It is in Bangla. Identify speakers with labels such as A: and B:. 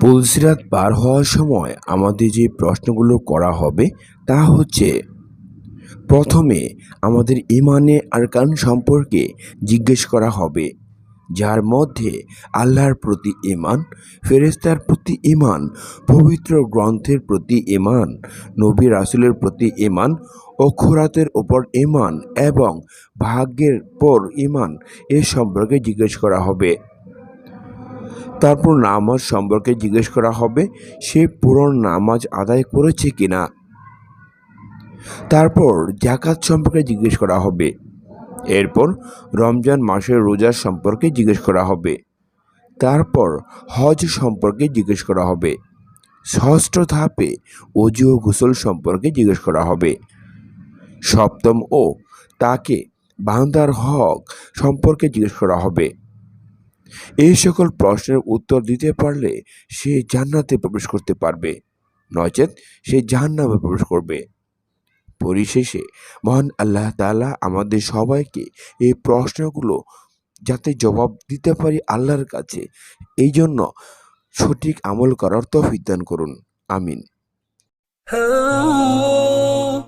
A: পুলসিরাত পার হওয়ার সময় আমাদের যে প্রশ্নগুলো করা হবে তা হচ্ছে, প্রথমে আমাদের ইমানে আরকান সম্পর্কে জিজ্ঞেস করা হবে, যার মধ্যে আল্লাহর প্রতি ইমান ফেরেস্তার প্রতি ইমান পবিত্র গ্রন্থের প্রতি ইমান নবী রাসুলের প্রতি ইমান অক্ষরাতের ওপর ইমান এবং ভাগ্যের পর ইমান এ সম্পর্কে জিজ্ঞেস করা হবে। তারপর নামাজ সম্পর্কে জিজ্ঞেস করা হবে, সে পুরো নামাজ আদায় করেছে কিনা? তারপর জাকাত সম্পর্কে জিজ্ঞেস করা হবে। এরপর রমজান মাসের রোজার সম্পর্কে জিজ্ঞেস করা হবে। তারপর হজ সম্পর্কে জিজ্ঞেস করা হবে। ষষ্ঠ ধাপে অজু ও গোসল সম্পর্কে জিজ্ঞেস করা হবে। সপ্তম ও তাকে বান্দার হক সম্পর্কে জিজ্ঞেস করা হবে। এই সকল প্রশ্নের উত্তর দিতে পারলে সে জান্নাতে প্রবেশ করতে পারবে। নচেত সে জাহান্নামে প্রবেশ করবে। পরিশেষে মহান আল্লাহ তাআলা আমাদের সবাইকে এই প্রশ্নগুলো যাতে জবাব দিতে পারি আল্লাহর কাছে, এই জন্য সঠিক আমল করার তৌফিক দান করুন। আমিন।
B: Oh